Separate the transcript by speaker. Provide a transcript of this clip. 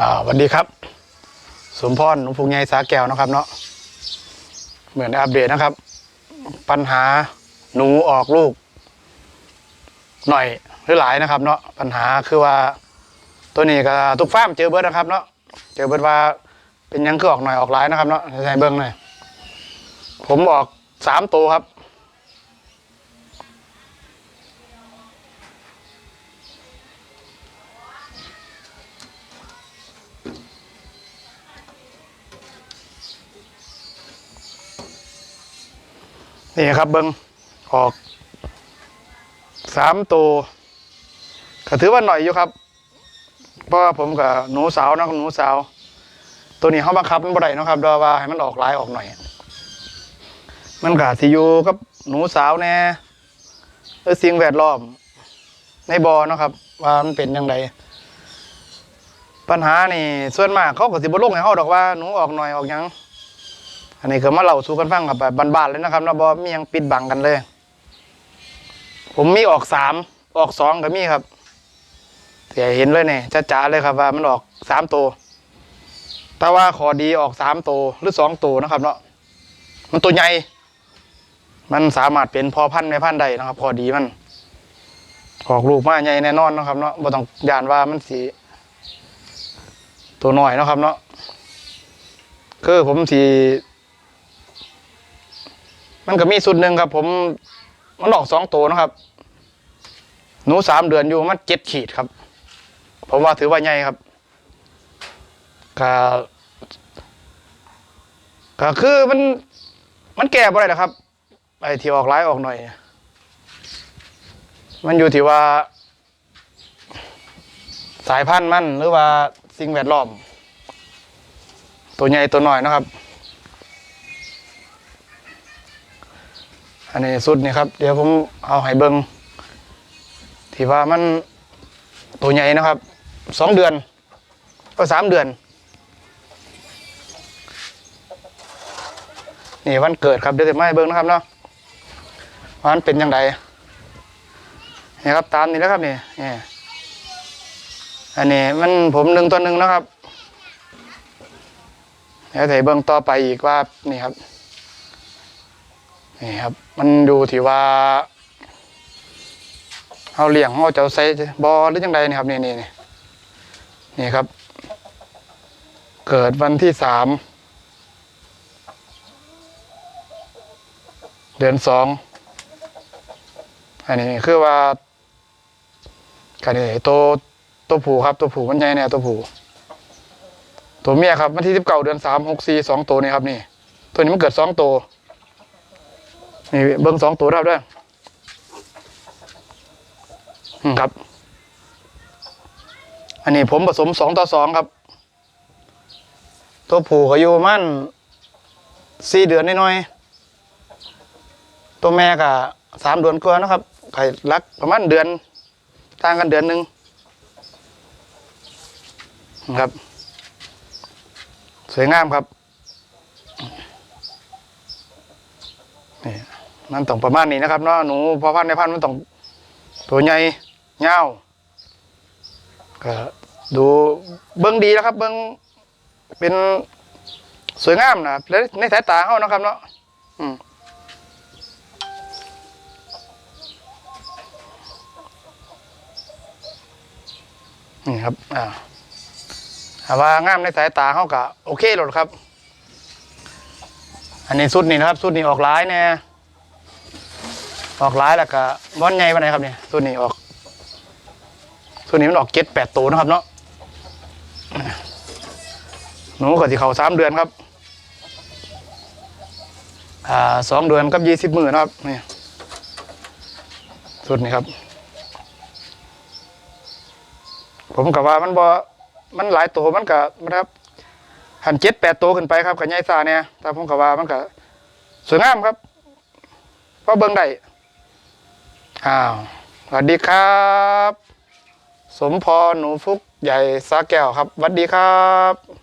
Speaker 1: อ่าสวัสดีครับ สมพรหนุ่มพุงสาแก้วนะครับเนาะเหมือนอัปเดตนะครับ ปัญหาหนูออกลูก หน่อยหรือหลายนะครับ เนาะปัญหาคือว่า ตัวนี้ก็ทุกฟ้ามเจอเบิร์ดนะครับ เนาะเจอเบิร์ดว่าเป็นยังคือออกหน่อยออกหลายนะครับ เนาะใส่เบิ้งหน่อยผมออกสามตัวครับ นี่ครับเบิงออกสามตัวก็ถือว่าหน่อยอยู่ครับ เพราะว่าผมกับหนูสาวนะหนูสาว ตัวนี้เขาบังคับมันบ่ได้นะครับดอว่าให้มันออกลายออกหน่อย มันก็สิอยู่กับหนูสาวแน่หรือสิ่งแวดล้อม ในบอนะครับ ว่ามันเป็นยังไงปัญหานี่ส่วนมากเขาก็สิบ่ลงให้เฮาดอกว่าหนูออกหน่อยออกยัง อันนี้คือมาเล่าสู่กันฟังครับแบบบานๆเลยนะครับนะบอมียังปิดบังกันเลย ผมมีออกสามออกสองก็มีครับเสียเห็นเลยเนี่ยจ้าๆเลยครับว่ามันออกสามตัวแต่ว่าขอดีออกสามตัวหรือสองตัวนะครับเนาะมันตัวใหญ่ มันสามารถเป็นพอพันธุ์ในพันธุ์ใดนะครับ พอดีมันออกลูกมาใหญ่แน่นอนนะครับเนาะบ่ต้องยานว่ามันสีตัวหน้อยนะครับเนาะคือผมสี มันก็มีสุดหนึ่งครับ ผมมันออกสองตัวนะครับ หนูสามเดือนอยู่มันเจ็ดขีดครับ ผมว่าถือว่าใหญ่ครับก็ก็คือมันมันแก่บ่ได้นะครับไอ้ที่ออกร้ายออกหน่อย มันอยู่ที่ว่า สายพันธุ์มันหรือว่าสิ่งแวดล้อม ตัวใหญ่ตัวหน้อยนะครับ อันนี้สุดนี่ครับ เดี๋ยวผมเอาให้เบิงที่ว่ามันตัวใหญ่นะครับสองเดือนก็สามเดือน นี่วันเกิดครับเดี๋ยวจะมาให้เบิงนะครับเนาะมันเป็นยังไงนี่ครับตามนี้แล้วครับนี่นี่อันนี้มันผมหนึ่งตัวหนึ่งนะครับเดี๋ยวใส่เบื้งต่อไปอีกว่านี่ครับ นี่ครับ มันดูที่ว่าเอาเลี้ยงเอาเจ้าใส่บอหรือยังไงนี่ครับนี่นี่นี่นี่ครับ เกิดวันที่สามเดือนสองอันนี้คือว่ากันนี่ตัวตัวผูครับ ตัวผูมันใหญ่เนี่ยตัวผูตัวเมียครับวันที่สิบเก้าเดือนสามหกสี่สองตัวนี่ครับนี่ ตัวนี้มันเกิดสองตัว นี่เบิ้งสองตัวรับด้วยครับ อันนี้ผมผสมสองต่อสองครับ ตัวผูก็อยู่มันสี่เดือนน้อยๆตัวแม่ก็สามเดือนกว่านะครับไข่รักประมาณเดือนต่างกันเดือนหนึ่งครับ สวยงามครับนี่ มันต้องประมาณนี้นะครับเนาะหนูพอพันในพันมันต้องตัวใหญ่เงาวก็ดูเบิ้งดีแล้วครับ เบิ้งเป็นสวยงามนะและในสายตาเขานะครับเนาะอืมนี่ครับ อ่าถาว่างามในสายตาเขาก็โอเคหลดครับ อันนี้สุดนี่นะครับ สุดนี่ออกร้ายแน่ ออกร้ายแล้วก็ม้อนใหญ่ปานไหนครับเนี่ยสุดนี่ออกสุดนี้มันออกเจ็ดแปดตัวนะครับเนาะหนูก็ที่เขาสามเดือนครับอ่าสองเดือนกับยี่สิบหมือนะครับนี่สุดนี่ครับ ผมกับว่ามันบ่มันหลายตัวมันก็นะครับหันเจ็ดแปดตัวขึ้นไปครับกับยายซาเนี่ยแต่ผมก็ว่ามันก็สวยงามครับเพราะเบิ้งได้ อ้าวสวัสดีครับ สมพรหนูฟุกใหญ่สาแก้วครับสวัสดีครับ